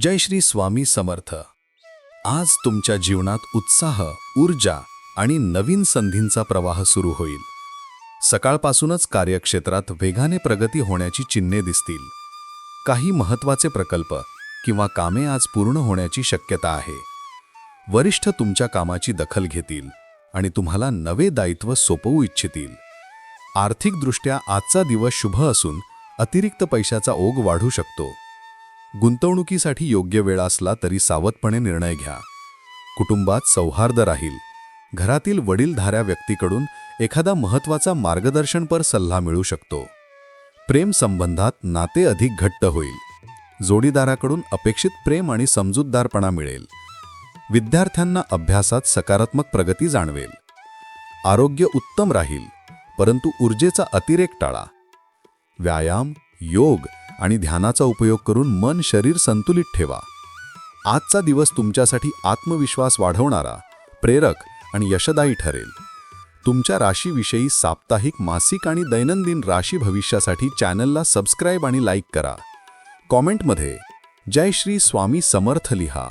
जय श्री स्वामी समर्थ. आज तुमच्या जीवनात उत्साह ऊर्जा आणि नवीन संधींचा प्रवाह सुरू होईल. सकाळपासूनच कार्यक्षेत्रात वेगाने प्रगती होण्याची चिन्हे दिसतील. काही महत्त्वाचे प्रकल्प किंवा कामे आज पूर्ण होण्याची शक्यता आहे. वरिष्ठ तुमच्या कामाची दखल घेतील आणि तुम्हाला नवे दायित्व सोपवू इच्छितील. आर्थिकदृष्ट्या आजचा दिवस शुभ असून अतिरिक्त पैशाचा ओघ वाढू शकतो. गुंतवणुकीसाठी योग्य वेळ असला तरी सावधपणे निर्णय घ्या. कुटुंबात सौहार्द राहील. घरातील वडीलधाऱ्या व्यक्तीकडून एखादा महत्त्वाचा मार्गदर्शनपर सल्ला मिळू शकतो. प्रेम संबंधात नाते अधिक घट्ट होईल. जोडीदाराकडून अपेक्षित प्रेम आणि समजूतदारपणा मिळेल. विद्यार्थ्यांना अभ्यासात सकारात्मक प्रगती जाणवेल. आरोग्य उत्तम राहील परंतु ऊर्जेचा अतिरेक टाळा. व्यायाम योग आणि ध्यानाचा उपयोग करून मन शरीर संतुलित ठेवा. आजचा दिवस तुमच्यासाठी आत्मविश्वास वाढवणारा प्रेरक आणि यशदायी ठरेल. तुमच्या राशीविषयी साप्ताहिक मासिक आणि दैनंदिन राशी भविष्यासाठी चॅनलला सबस्क्राईब आणि लाईक करा. कॉमेंटमध्ये जय श्री स्वामी समर्थ लिहा.